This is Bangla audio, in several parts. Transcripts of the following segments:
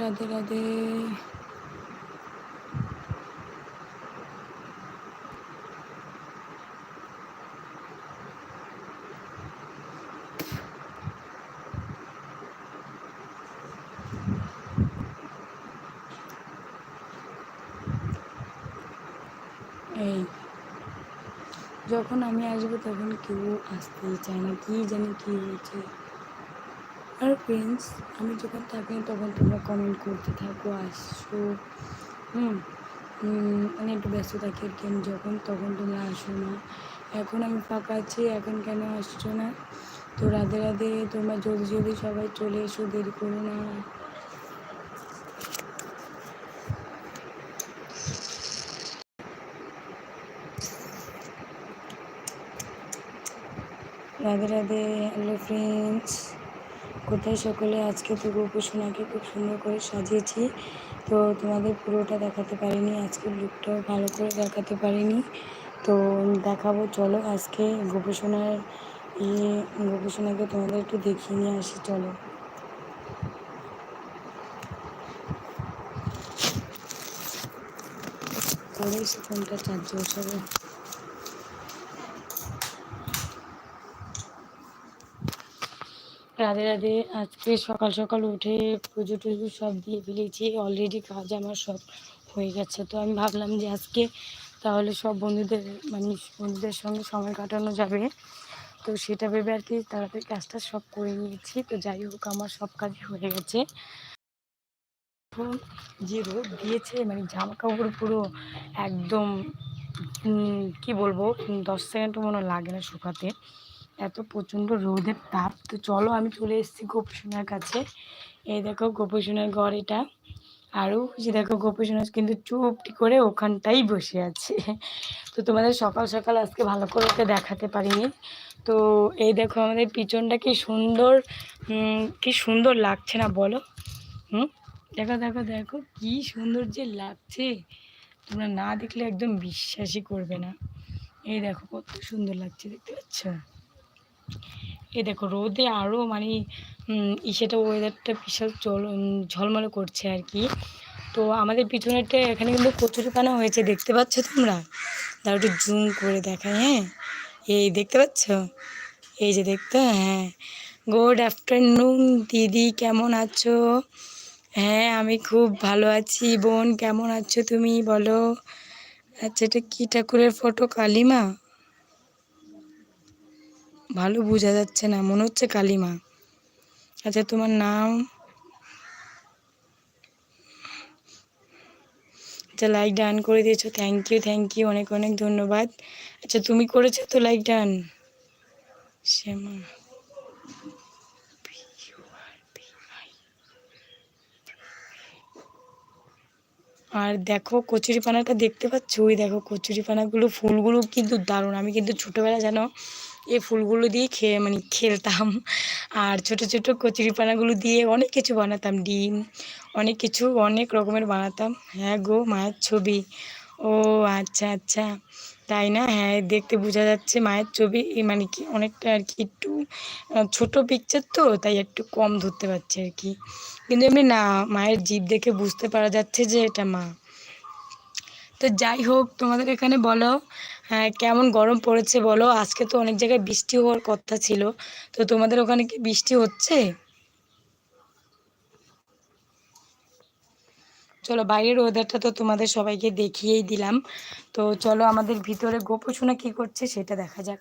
রাধে রাধে এই, যখন আমি আসব তখন কেউ আসতেই চায় না, কি জানি কি হয়েছে আর ফ্রেন্ডস আমি যখন থাকি তখন তোমরা কমেন্ট করতে থাকো আসছো হুম মানে একটু ব্যস্ত থাকি আর কি। যখন তখন তোমরা আসো না। এখন আমি ফাঁকা আছি, এখন কেন আসছো না? তো রাধে রাধে, তোমরা জলদি জলদি সবাই চলে এসো, দেরি করো না। রাধে রাধে হ্যালো ফ্রেন্ডস কোথায় সকলে আজকে তো গোপসোনাকে খুব সুন্দর করে সাজিয়েছি। তো তোমাদের পুরোটা দেখাতে পারিনি আজকে লুকটাও ভালো করে দেখাতে পারিনি। তো দেখাবো, চলো আজকে গোপসোনার ইয়ে গোপসোনাকে তোমাদের একটু দেখিয়ে নিয়ে আসি, চলো। তাহলে ফোনটা চার্জ বসাবো রাধে রাধে। আজকে সকাল সকাল উঠে পুজো টুজো সব দিয়ে ফেলেছি। অলরেডি কাজ আমার সব হয়ে গেছে। তো আমি ভাবলাম যে আজকে তাহলে সব বন্ধুদের মানে বন্ধুদের সঙ্গে সময় কাটানো যাবে। তো সেটা ভেবে আর কি তাড়াতাড়ি কাজটা সব করে নিয়েছি। তো যাই হোক, আমার সব কাজই হয়ে গেছে। যে রোদ দিয়েছে মানে জামা কাপড় পুরো একদম কি বলব, দশ সেকেন্ডও মনে লাগে না শুকাতে। এত প্রচণ্ড রোদের তাপ তো চলো আমি চলে এসেছি গোপসোনার কাছে। এই দেখো গোপসোনার ঘর এটা। আরও যে দেখো গোপসোনা কিন্তু চুপটি করে ওখানটাই বসে আছে। তো তোমাদের সকাল সকাল আজকে ভালো করে ওকে দেখাতে পারিনি। তো এই দেখো আমাদের পিছনটা কি সুন্দর কি সুন্দর লাগছে না বলো? হুম? দেখো দেখো দেখো, কি সুন্দর যে লাগছে। তোমরা না দেখলে একদম বিশ্বাসই করবে না। এই দেখো কত সুন্দর লাগছে, দেখতে পাচ্ছ? এই দেখো রোদে আরও মানে ইসেটা ওয়েদারটা বিশাল চল ঝলমলে করছে আর কি। তো আমাদের পিছনেরটা এখানে কিন্তু কচুরি পানা হয়েছে, দেখতে পাচ্ছ তোমরা? তার একটু জুম করে দেখাই হ্যাঁ? এই দেখতে পাচ্ছ? এই যে দেখতে হ্যাঁ। গুড আফটারনুন দিদি, কেমন আছো? হ্যাঁ আমি খুব ভালো আছি। বোন, কেমন আছো তুমি? বলো। আচ্ছা এটা কী ঠাকুরের ফটো কালিমা? ভালো বোঝা যাচ্ছে না, মনে হচ্ছে কালিমা। আচ্ছা তোমার নাম? আচ্ছা লাইক ডান করে দিয়েছ থ্যাংক ইউ থ্যাংক ইউ অনেক অনেক ধন্যবাদ। আচ্ছা তুমি করেছ তো লাইক ডান শ্যামা, আর দেখো, কচুরিপানাটা দেখতে পাচ্ছ? ওই দেখো, কচুরিপানাগুলো, ফুলগুলো কিন্তু দারুণ। আমি কিন্তু ছোটোবেলা জানো এই ফুলগুলো দিয়ে খেয়ে মানে খেলতাম। আর ছোট ছোট কচুরি পানাগুলো দিয়ে অনেক কিছু বানাতাম, ডিম, অনেক কিছু, অনেক রকমের বানাতাম। হ্যাঁ গো মায়ের ছবি। ও আচ্ছা আচ্ছা। তাই না? হ্যাঁ দেখতে বোঝা যাচ্ছে মায়ের ছবি মানে কি অনেকটা আর কি একটু ছোট পিকচার তো, তাই একটু কম ধরতে পারছে আর কি। কিন্তু এমনি না, মায়ের জিভ দেখে বুঝতে পারা যাচ্ছে যে এটা মা। তো যাই হোক, তোমাদের এখানে বলো হ্যাঁ কেমন গরম পড়েছে বলো? আজকে তো অনেক জায়গায় বৃষ্টি হওয়ার কথা ছিল। তো তোমাদের ওখানে কি বৃষ্টি হচ্ছে? চলো, বাইরের ওয়েদারটা তো তোমাদের সবাইকে দেখিয়েই দিলাম। তো চলো, আমাদের ভিতরে গোপসোনা কি করছে সেটা দেখা যাক।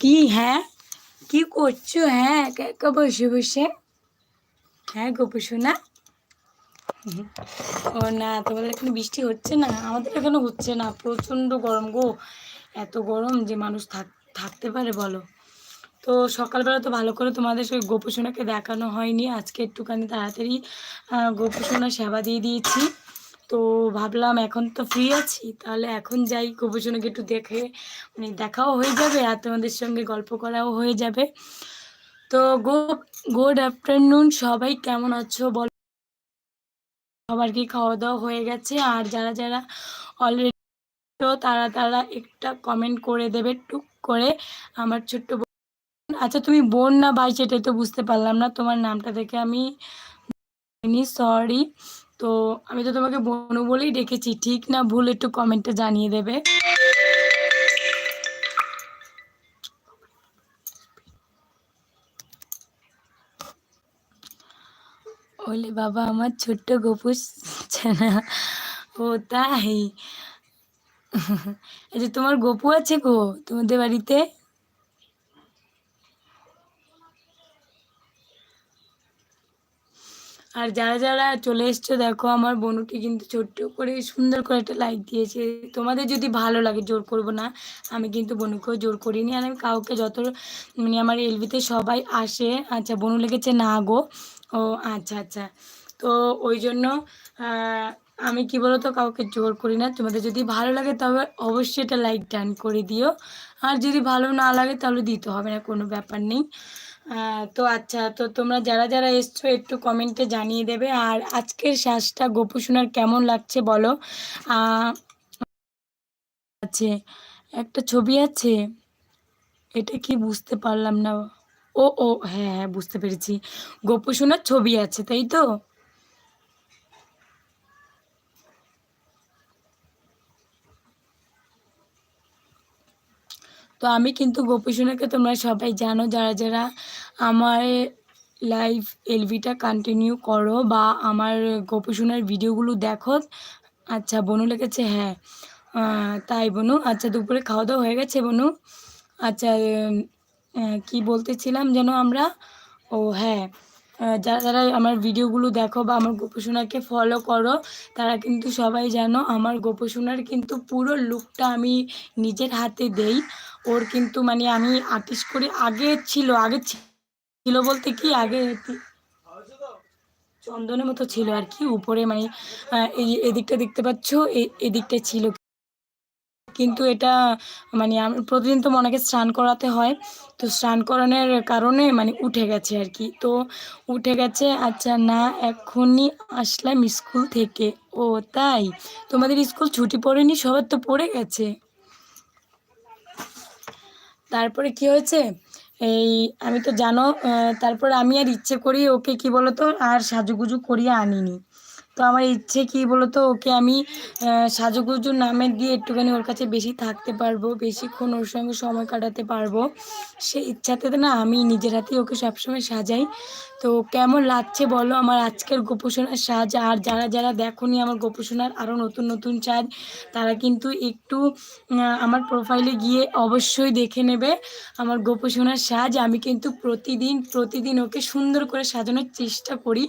কি হ্যাঁ? কি করছ হ্যাঁ? বসে বসে? হ্যাঁ গোপসোনা? ও না, তোমাদের এখানে বৃষ্টি হচ্ছে না? আমাদের এখানে হচ্ছে না। প্রচণ্ড গরম গো। এত গরম যে মানুষ থাক, থাকতে পারে, বলো। তো সকালবেলা তো ভালো করে তোমাদের সেই গোপসোনাকে দেখানো হয়নি। আজকে একটুখানি তাড়াতাড়ি গোপসোনা সেবা দিয়ে দিয়েছি। তো ভাবলাম এখন তো ফ্রি আছি, তাহলে এখন যাই গোপসোনাকে একটু দেখে। মানে দেখাও হয়ে যাবে আর তোমাদের সঙ্গে গল্প করাও হয়ে যাবে। তো গো গুড আফটারনুন সবাই কেমন আছো বলো? সবার কি খাওয়া দাওয়া হয়ে গেছে। আর যারা যারা অলরেডি তারা তারা একটা কমেন্ট করে দেবে টুক করে আমার ছোট্ট বোন। আচ্ছা তুমি বোন না ভাই সেটাই তো বুঝতে পারলাম না। তোমার নামটা দেখে আমি সরি তো আমি তো তোমাকে বোনও বলেই ডেকেছি। ঠিক না, ভুল একটু কমেন্টটা জানিয়ে দেবে। ওলে বাবা, আমার ছোট্ট গোপুস ছানা। ও, তাই? যে তোমার গপু আছে গো তোমাদের বাড়িতে? আর যারা যারা চলে এসছো, দেখো, আমার বনুকে কিন্তু ছোট্ট করে সুন্দর করে একটা লাইক দিয়েছে। তোমাদের যদি ভালো লাগে, জোর করব না। আমি কিন্তু বনুকেও জোর করিনি। আর আমি কাউকে যত মানে আমার এলবিতে সবাই আসে। আচ্ছা বনু লেগেছে, না গো। ও আচ্ছা আচ্ছা। তো ওই জন্য আমি কি বলো তো কাউকে জোর করি না। তোমাদের যদি ভালো লাগে, তবে অবশ্যই এটা লাইক ডান করে দিও। আর যদি ভালো না লাগে, তাহলে দিতে হবে না, কোনো ব্যাপার নেই। তো আচ্ছা তো তোমরা যারা যারা এসছো, একটু কমেন্টে জানিয়ে দেবে। আর আজকের শ্বাসটা গোপু শোনার কেমন লাগছে বলো? আছে। একটা ছবি আছে। এটা কি বুঝতে পারলাম না। ও ও হ্যাঁ হ্যাঁ বুঝতে পেরেছি। গোপু শোনার ছবি আছে, তাই তো? তো আমি কিন্তু গোপীসোনাকে তোমরা সবাই জানো, যারা যারা আমার লাইভ এলভিটা কন্টিনিউ করো বা আমার গোপীসোনার ভিডিওগুলো দেখো। আচ্ছা বনু লেগেছে হ্যাঁ। তাই বনু আচ্ছা দুপুরে খাওয়া দাওয়া হয়ে গেছে, বনু? আচ্ছা কি বলতেছিলাম যেন আমরা, ও হ্যাঁ যারা যারা আমার ভিডিওগুলো দেখো বা আমার গোপসোনাকে ফলো করো, তারা কিন্তু সবাই জানো আমার গোপসোনার কিন্তু পুরো লুকটা আমি নিজের হাতে দেই। ওর কিন্তু মানে আমি আর্টিস্ট করি আগে ছিল আগে ছিল বলতে কি, আগে চন্দনের মতো ছিল আর কি, উপরে মানে এই এদিকটা দেখতে পাচ্ছ এদিকটা ছিল কিন্তু এটা মানে প্রতিদিন তো মনেকে স্নান করাতে হয়। তো স্নান করানোর কারণে মানে উঠে গেছে আর কি। তো উঠে গেছে আচ্ছা না এখনই আসলাম স্কুল থেকে। ও তাই? তোমাদের স্কুল ছুটি পড়েনি, সবার তো পড়ে গেছে। তারপরে কি হয়েছে? এই আমি তো জানো তারপরে আমি আর ইচ্ছে করি ওকে কি বলতো, আর সাজুগুজু করিয়ে আনিনি। তো আমার ইচ্ছে কি বলতো, ওকে আমি সাজুগুজুর নামে দিয়ে একটুখানি ওর কাছে বেশি থাকতে পারব, বেশিক্ষণ ওর সঙ্গে সময় কাটাতে পারব। সেই ইচ্ছাতে না আমি নিজের হাতেই ওকে সবসময় সাজাই। তো কেমন লাগছে বলো আমার আজকের গোপোষণার সাজ? আর যারা যারা দেখোনি আমার গোপোষণার আরও নতুন নতুন সাজ, তারা কিন্তু একটু আমার প্রোফাইলে গিয়ে অবশ্যই দেখে নেবে আমার গোপোষণার সাজ। আমি কিন্তু প্রতিদিন প্রতিদিন ওকে সুন্দর করে সাজানোর চেষ্টা করি।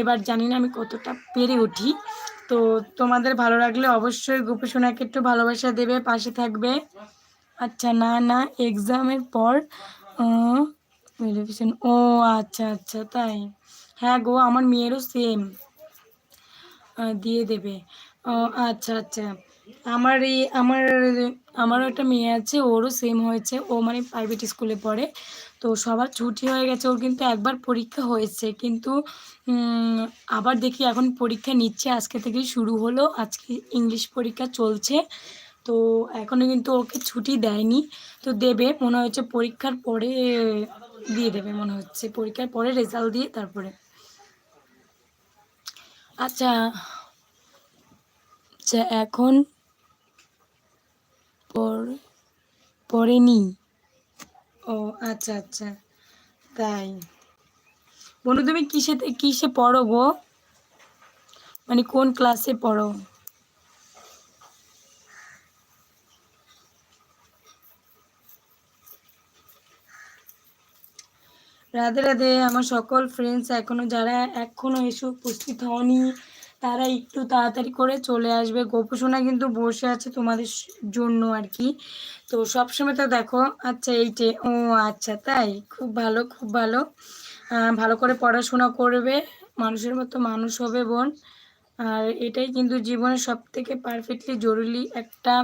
এবার জানি না আমি কতটা পেরে উঠি। তো তোমাদের ভালো লাগলে অবশ্যই গোপোষণাকে একটু ভালোবাসা দেবে, পাশে থাকবে। আচ্ছা না না এক্সামের পর টেলিভিশন ও আচ্ছা আচ্ছা তাই। হ্যাঁ গো, আমার মেয়েরও সেম দিয়ে দেবে। ও আচ্ছা আচ্ছা। আমার এই, আমার আমারও একটা মেয়ে আছে, ওরও সেম হয়েছে। ও মানে প্রাইভেট স্কুলে পড়ে। তো সবার ছুটি হয়ে গেছে, ওর কিন্তু একবার পরীক্ষা হয়েছে। কিন্তু আবার দেখি এখন পরীক্ষা নিচ্ছে, আজকে থেকেই শুরু হলো। আজকে ইংলিশ পরীক্ষা চলছে। তো এখনও কিন্তু ওকে ছুটি দেয়নি। তো দেবে, মনে হচ্ছে পরীক্ষার পরে দিয়ে দেবে, মনে হচ্ছে। পরীক্ষার পরে রেজাল্ট দিয়ে তারপরে। আচ্ছা আচ্ছা এখন পড়েনি। ও আচ্ছা আচ্ছা। তাই। বন্ধু, তুমি কিসে কিসে পড়ো গো? মানে কোন ক্লাসে পড়ো? রাধে রাধে। আমার সকল ফ্রেন্ডস এখনও যারা এখনও এসে উপস্থিত হওনি তারা একটু তাড়াতাড়ি করে চলে আসবে। গোপসোনা কিন্তু বসে আছে তোমাদের জন্য আর কি। তো সবসময় তো দেখো আচ্ছা এইটে ও আচ্ছা তাই? খুব ভালো খুব ভালো। ভালো করে পড়াশোনা করবে, মানুষের মতো মানুষ হবে বোন। আর এটাই কিন্তু জীবনের সব থেকে পারফেক্টলি জরুরি একটা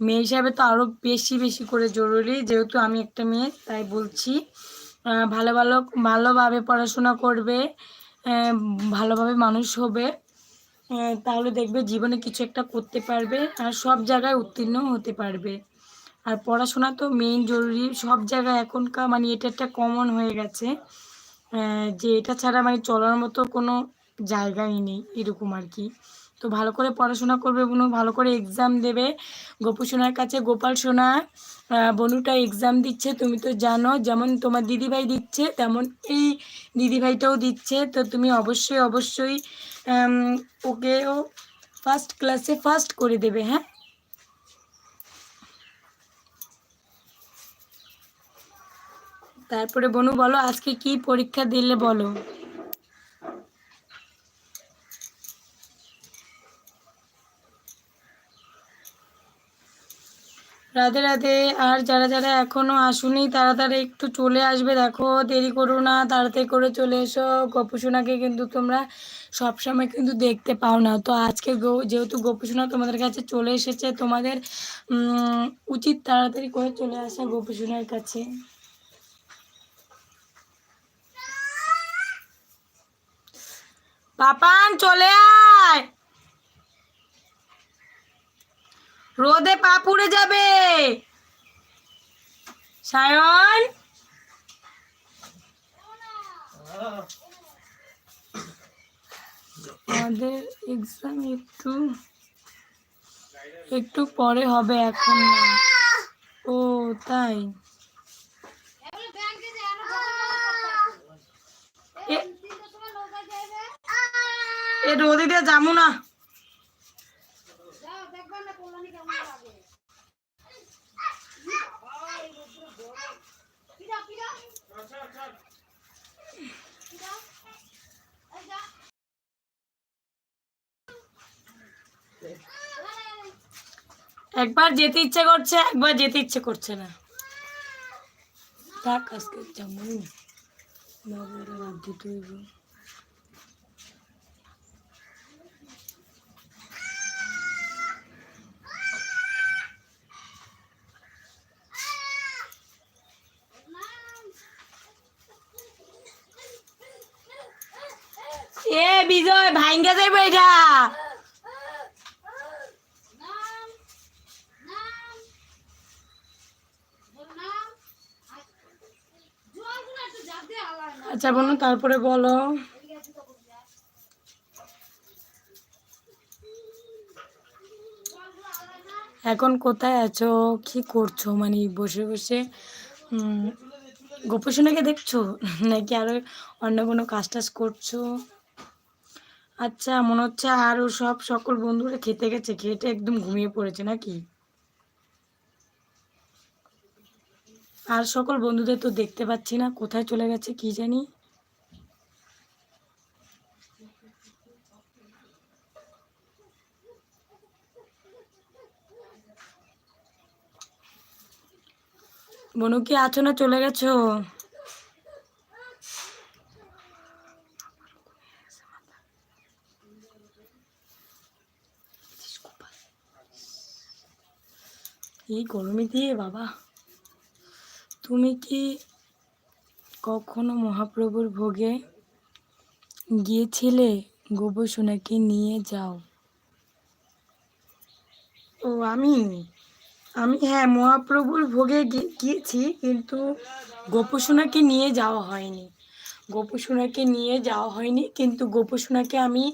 মেয়ে হিসাবে তো আরও বেশি বেশি করে জরুরি। যেহেতু আমি একটা মেয়ে, তাই বলছি। ভালো ভালো, ভালোভাবে পড়াশোনা করবে ভালোভাবে মানুষ হবে। তাহলে দেখবে জীবনে কিছু একটা করতে পারবে আর সব জায়গায় উত্তীর্ণ হতে পারবে। আর পড়াশোনা তো মেইন জরুরি, সব জায়গায় এখনকার মানে এটা একটা কমন হয়ে গেছে। যে এটা ছাড়া মানে চলার মতো কোনো জায়গাই নেই এরকম আর কি। তো ভালো করে পড়াশোনা করবে বোনু, ভালো করে এক্সাম দেবে। গোপু সোনার কাছে, গোপাল সোনা বনুটা এক্সাম দিচ্ছে, তুমি তো জানো, যেমন তোমার দিদিভাই দিচ্ছে, তেমন এই দিদিভাইটাও দিচ্ছে, তো তুমি অবশ্যই অবশ্যই ওকেও ফার্স্ট ক্লাসে ফার্স্ট করে দেবে হ্যাঁ? তারপরে বনু বলো, আজকে কি পরীক্ষা দিলে বলো? রাধে রাধে। আর যারা যারা এখনও আসুনি তারা একটু চলে আসবে। দেখো, দেরি করো না, তাড়াতাড়ি করে চলে এসো। গোপুসোনাকে কিন্তু তোমরা সবসময় কিন্তু দেখতে পাও না। তো আজকে যেহেতু গোপুসোনা তোমাদের কাছে চলে এসেছে, তোমাদের উচিত তাড়াতাড়ি করে চলে আসা গোপুসোনার কাছে। পাপান, চলে আয়! রোদে পা পুড়ে যাবে। সায়ন? আমাদের এক্সাম একটু একটু পরে হবে এখন ও, তাই। এ রোদে দিয়ে যাব না। একবার যেতে ইচ্ছে করছে, একবার যেতে ইচ্ছে করছে না। থাক, আজকে এ বিজয় ভাইঙ্গা যাইবে এটা। আচ্ছা বোন তারপরে বলো। এখন কোথায় আছো? কি করছ? মানে বসে বসে গোপসোনাকে দেখছ? নাকি আরও অন্য কোনো কাজ টাজ করছ? আচ্ছা মনে হচ্ছে আরও সব সকল বন্ধুরা খেতে গেছে খেতে একদম ঘুমিয়ে পড়েছে নাকি? আর সকল বন্ধুদের তো দেখতে পাচ্ছি না, কোথায় চলে গেছে কি জানি। বনু কি আছো না চলে গেছো? এই গরমে দিয়ে বাবা। তুমি কি কখনো মহাপ্রভুর ভোগে গিয়েছিলে? গোবর সোনাকে নিয়ে যাও। ও, আমি আমি হ্যাঁ মহাপ্রভুর ভোগে গিয়েছি, কিন্তু গোপসোনাকে নিয়ে যাওয়া হয়নি। গোপসোনাকে নিয়ে যাওয়া হয়নি, কিন্তু গোপসোনাকে আমি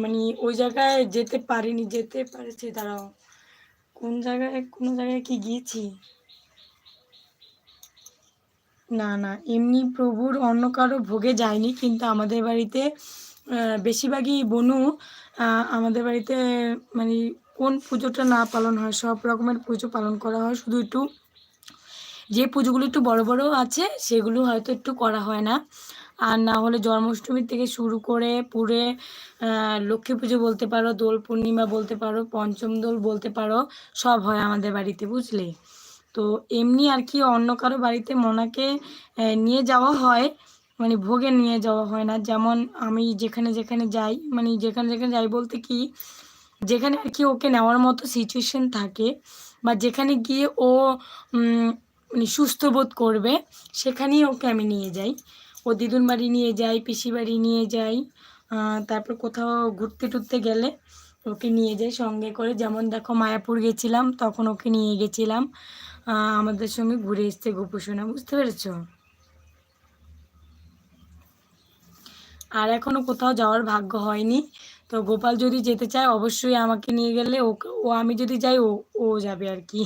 মানে ওই জায়গায় যেতে পারিনি, যেতে পারেছি, দাঁড়াও। কোন জায়গায় কোন জায়গায় কি গিয়েছি? না না, এমনি প্রভুর অন্য কারও ভোগে যায়নি, কিন্তু আমাদের বাড়িতে বেশিরভাগই বনু আমাদের বাড়িতে মানে কোন পুজোটা না পালন হয়, সব রকমের পুজো পালন করা হয়, শুধু একটু, যে পুজোগুলো একটু বড় বড় আছে, সেগুলো হয়তো একটু করা হয় না। আর না হলে জন্মাষ্টমী থেকে শুরু করে পুরে লক্ষ্মী পুজো বলতে পারো, দোল পূর্ণিমা বলতে পারো, পঞ্চম দোল বলতে পারো, সব হয় আমাদের বাড়িতে, বুঝলে? তো এমনি আর কি অন্য কারও বাড়িতে মোনাকে নিয়ে যাওয়া হয়। মানে ভোগে নিয়ে যাওয়া হয় না। যেমন আমি যেখানে যেখানে যাই মানে যেখানে যেখানে যাই বলতে কি, যেখানে আর কি ওকে নেওয়ার মতো সিচুয়েশন থাকে বা যেখানে গিয়ে ও মানে সুস্থ বোধ করবে, সেখানেই ওকে আমি নিয়ে যাই। ও দিদুন বাড়ি নিয়ে যাই, পিসি বাড়ি নিয়ে যাই তারপর কোথাও ঘুরতে টুরতে গেলে ওকে নিয়ে যাই সঙ্গে করে। যেমন দেখো, মায়াপুর গেছিলাম, তখন ওকে নিয়ে গেছিলাম। আমাদের সঙ্গে ঘুরে এসছে গোপুসোনা, বুঝতে পেরেছ? আর এখনও কোথাও যাওয়ার ভাগ্য হয়নি। তো গোপাল যদি যেতে চায়, অবশ্যই আমাকে নিয়ে গেলে ও ও আমি যদি যাই, ও ও যাবে আর কি।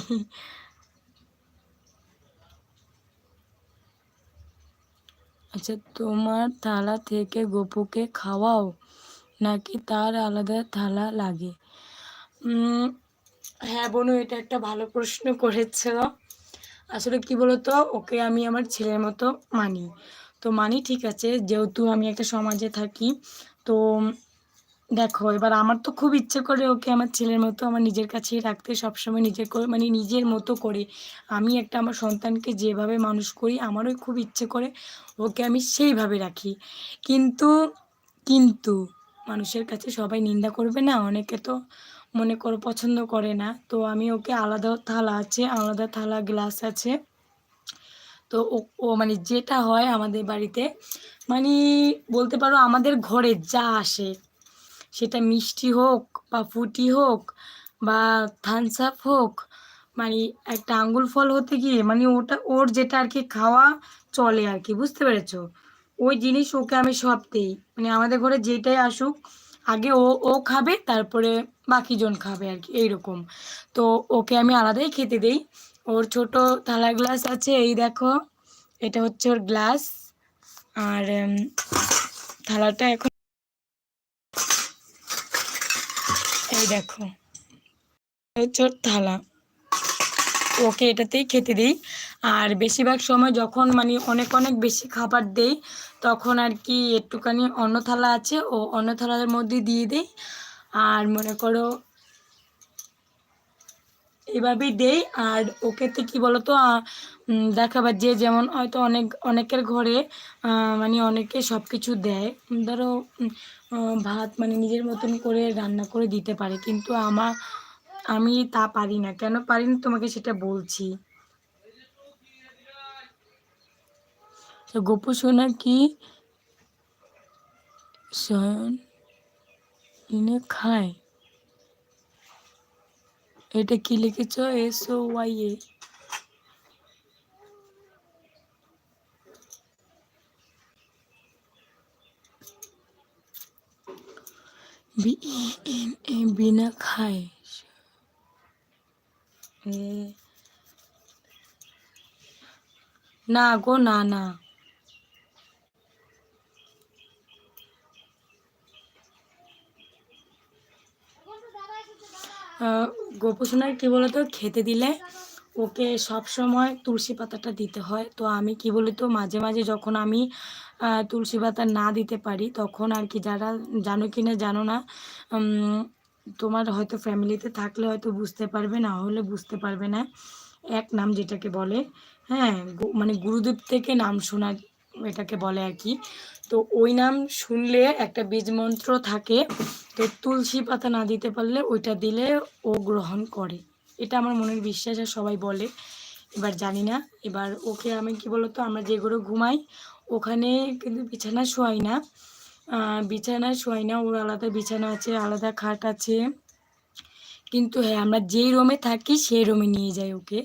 আচ্ছা তোমার থালা থেকে গোপুকে খাওয়াও, নাকি তার আলাদা থালা লাগে? হ্যাঁ বোনু, এটা একটা ভালো প্রশ্ন করেছ। আসলে কি বলতো, ওকে আমি আমার ছেলের মতো মানি। তো মানি ঠিক আছে, যেহেতু আমি একটা সমাজে থাকি, তো দেখো, এবার আমার তো খুব ইচ্ছে করে ওকে আমার ছেলের মতো আমার নিজের কাছেই রাখতে, সবসময় নিজের করে মানে নিজের মতো করে। আমি একটা আমার সন্তানকে যেভাবে মানুষ করি, আমারও খুব ইচ্ছে করে ওকে আমি সেইভাবে রাখি। কিন্তু কিন্তু মানুষের কাছে সবাই নিন্দা করবে না? অনেকে তো মনে করো, পছন্দ করে না। তো আমি ওকে আলাদা থালা আছে, আলাদা থালা গ্লাস আছে। তো ও মানে যেটা হয় আমাদের বাড়িতে মানে বলতে পারো আমাদের ঘরে যা আসে, সেটা মিষ্টি হোক বা ফুটি হোক বা থামস আপ হোক মানে একটা আঙ্গুল ফল হতে গিয়ে মানে ওটা, ওর যেটা আর কি খাওয়া চলে আর কি, বুঝতে পেরেছ? ওই জিনিস ওকে আমি সব দিই। মানে আমাদের ঘরে যেটাই আসুক আগে ও ও খাবে, তারপরে বাকিজন খাবে আর কি, এইরকম। তো ওকে আমি আলাদাই খেতে দেই। ওর ছোট থালা গ্লাস আছে, এই দেখো, এটা হচ্ছে ওর গ্লাস। আর থালাটা এখন এই দেখো হচ্ছে ওর থালা। ওকে এটাতেই খেতে দিই। আর বেশিরভাগ সময় যখন মানে অনেক অনেক বেশি খাবার দেই, তখন আর কি একটুখানি অন্য থালা আছে, ও অন্য থালার মধ্যে দিয়ে দিই। আর মনে করো এভাবেই দেই। আর ওকে তো কী বলতো দেখাবার যে যেমন হয়তো অনেক, অনেকের ঘরে মানে অনেকে সব কিছু দেয়। ধরো ভাত মানে নিজের মতন করে রান্না করে দিতে পারে। কিন্তু আমার আমি তা পারি না। কেন পারি না? তোমাকে সেটা বলছি। তো গোপু সোনা কি? শয়ন ইনে খায়। এটা কি লিখেছ? S O Y A. বিনা খায়। না গো, না না। গোপোষণার কী বলতো, খেতে দিলে ওকে সব সময় তুলসী পাতাটা দিতে হয়। তো আমি কি বলি তো মাঝে মাঝে যখন আমি তুলসী পাতা না দিতে পারি, তখন আর কি যারা জানো কি না জানো না তোমার হয়তো ফ্যামিলিতে থাকলে হয়তো বুঝতে পারবে, না হলে বুঝতে পারবে না। এক নাম যেটাকে বলে হ্যাঁ মানে গুরুদেব থেকে নাম শোনা এটাকে বলে আর কি। তো ওই নাম শুনলে একটা বীজ মন্ত্র থাকে তো তুলসী পাতা না দিতে পারলে ওইটা দিলে ও গ্রহণ করে। এটা আমার মনের বিশ্বাস আর সবাই বলে। এবার জানি না এবার ওকে আমি কি বলতো আমরা যে ঘরে ঘুমাই ওখানে কিন্তু বিছানা শোয়াই না। আহ, বিছানায় শোয়াই না ওর আলাদা বিছানা আছে আলাদা খাট আছে। কিন্তু হ্যাঁ আমরা যেই রুমে থাকি সেই রুমে নিয়ে যাই ওকে।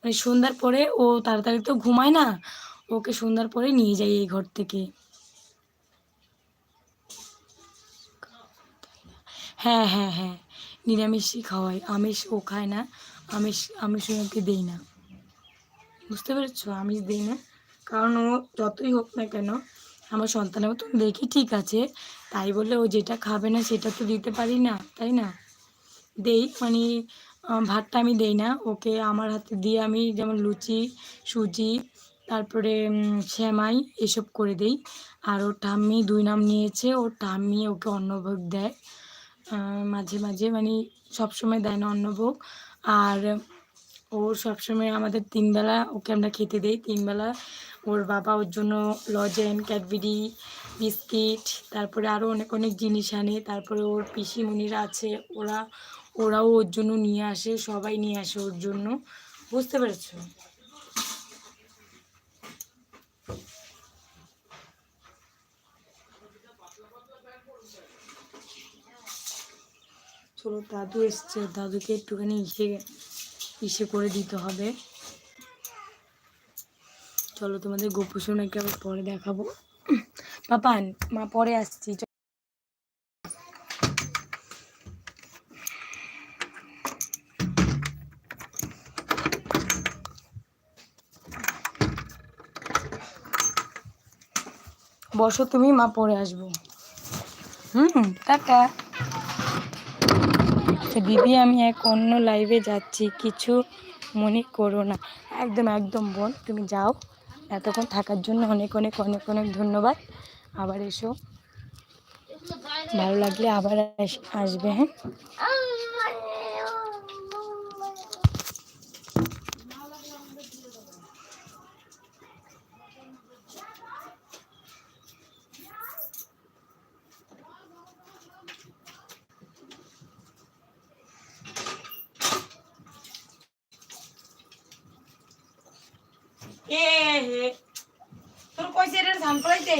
মানে সন্ধ্যার পরে ও তাড়াতাড়ি তো ঘুমায় না ওকে সন্ধ্যার পরে নিয়ে যাই এই ঘর থেকে। হ্যাঁ হ্যাঁ হ্যাঁ। নিরামিষই খাওয়াই। আমিষ ও খায় না। আমিষ আমিষ ওকে দেই না। বুঝতে পেরেছ? আমিষ দিই না। কারণ ও যতই হোক না কেন, আমার সন্তানের মতন দেখি ঠিক আছে। তাই বলে ও যেটা খাবে না সেটা তো দিতে পারি না, তাই না? দেই মানে ভাতটা আমি দেই না। ওকে আমার হাতে দিয়ে আমি যেমন লুচি, সুজি তারপরে শ্যামাই এসব করে দেই। আর ওর ঠাম্মি দুই নাম নিয়েছে, ওর ঠাম্মি ওকে অন্নভোগ দেয়। মাঝে মাঝে মানে সবসময় দেয় না অন্নভোগ। আর ও সবসময় আমাদের তিনবেলা ওকে আমরা খেতে দিই। তিনবেলা ওর বাবা ওর জন্য লজেন, ক্যাডবেরি, বিস্কিট, তারপরে আরও অনেক অনেক জিনিস আনে। তারপরে ওর পিসিমণিরা আছে, ওরা, ওরাও ওর জন্য নিয়ে আসে, সবাই নিয়ে আসে ওর জন্য। বুঝতে পেরেছ? চলো দাদু এসছে, দাদুকে একটুখানি ইসে ইসে করে দিতে হবে। চলো তোমাদের গোপু সোনাকে আবার পরে দেখাবো। পাপান মা পরে আসছি বসো তুমি, মা পরে আসব। হুম, টাটা। দিদি আমি এক অন্য লাইভে যাচ্ছি, কিছু মনে করো না। একদম একদম, বোন, তুমি যাও। এতক্ষণ থাকার জন্য অনেক অনেক অনেক অনেক ধন্যবাদ। আবার এসো। ভালো লাগলে আবার আস- আসবে হ্যাঁ? এ হে। তোর কইছে রে ধান করাইতে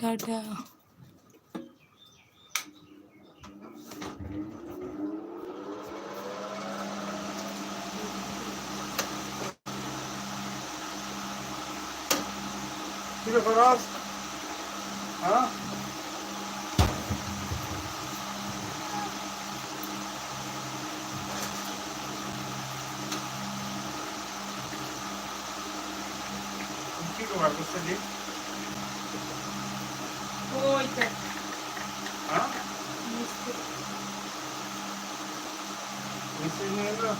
টাটা কি রে ফরাজ হ্যাঁ কি কবার করতে দি ওইটা হ্যাঁ মিস্ত্রি নিয়ে এলো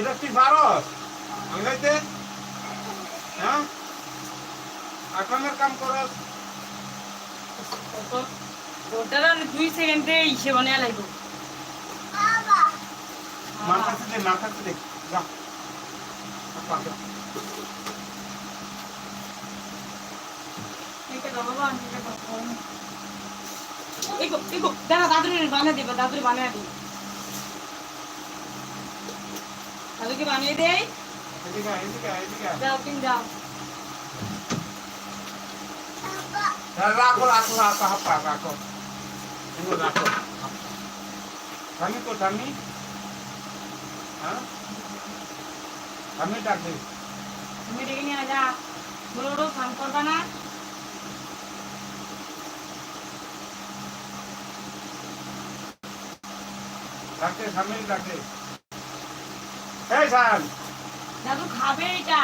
এটা কি ভারত? আঙ্গাইতে হ্যাঁ? আকামের কাম করস আর দুই সেকেন্ডে ইসে বানিয়ে লাগবে। মার কাছে দে মার কাছে দে যা। দাদা দাদুর বানিয়ে দেবে দাদুর বানিয়ে দাদুকে বানিয়ে দেয় তুমি যাও রাখো রাখো রাখো হাপ্পা রাখো। এগুলো রাখো। স্বামী তো হ্যাঁ? ডাকবে তুমি ডেকে নিয়ে যা। বলো ওটো করবা না? ডাকে স্বামী ডাকে এই স্যার। দাদু খাবে এটা।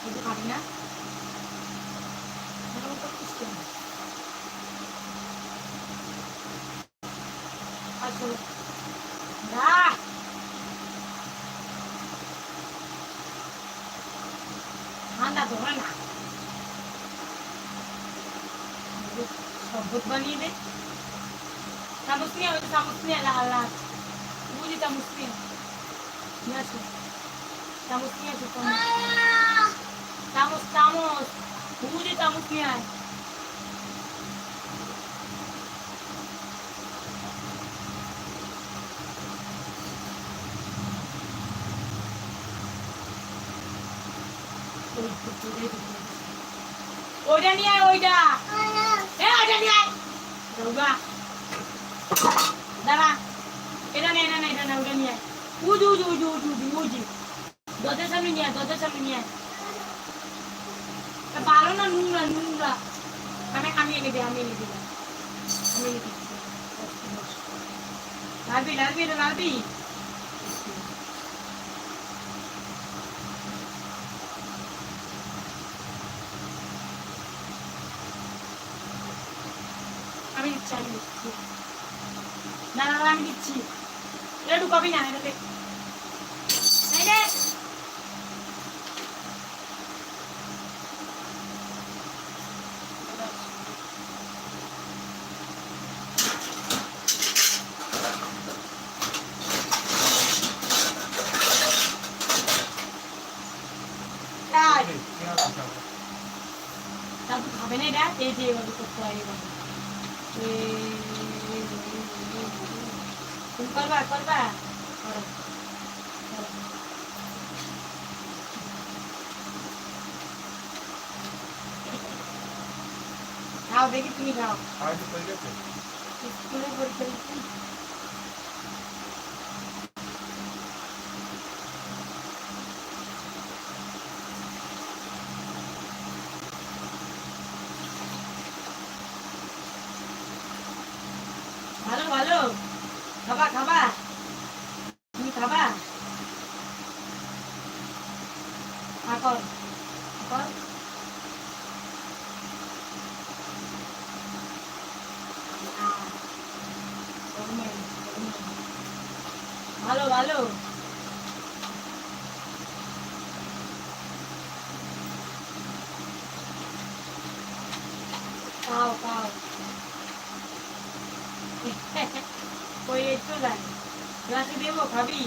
কিছু খাবি না এরকম করছিস কেন? আসো। না। ঠান্ডা তো হয় না শরবত বানিয়ে দে চামচ নিয়ে ওই চামচ নিয়ে লাল লাল বুঝি চামচ নিয়ে নিয়ে আসো চামচ নিয়ে আসো চামচ চামচ চামচ বুঝি চামচ নিয়ে আয় ওইটা নিয়ে আয় ওইটা এ ওইটা নিয়ে আয় রৌগা দাঁড়া। এটা আমি আমি না না আমি দিচ্ছি। এটা ঢুকাবি না এটাতে এই রে। তাই, দাদু খাবে না এটা এই যে এভাবে করতে হয় এভাবে তুমি করবা করবা করো, করো। খাও দেখি তুমি খাও খাওয়া কি হয়ে গেছে স্কুলে পরীক্ষা দিচ্ছি ভালো ভালো খাবা খাবা তুমি খাবা আকর আকর আহ, গরমে, গরমে। ভালো ভালো খাও খাও কই একটু যাই গ্লাসে দেবো খাবি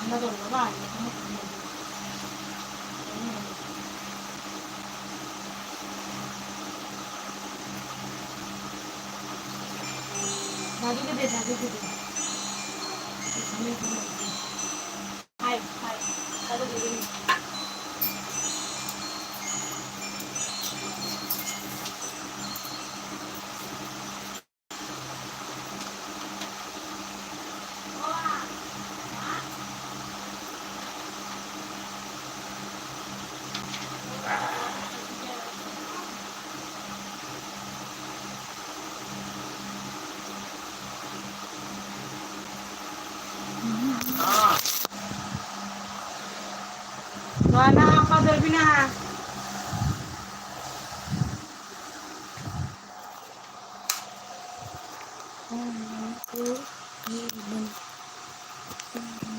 আমরা তো বাবা এখনও খাবি না। দাদুকে দে দাদুকে দে Sim.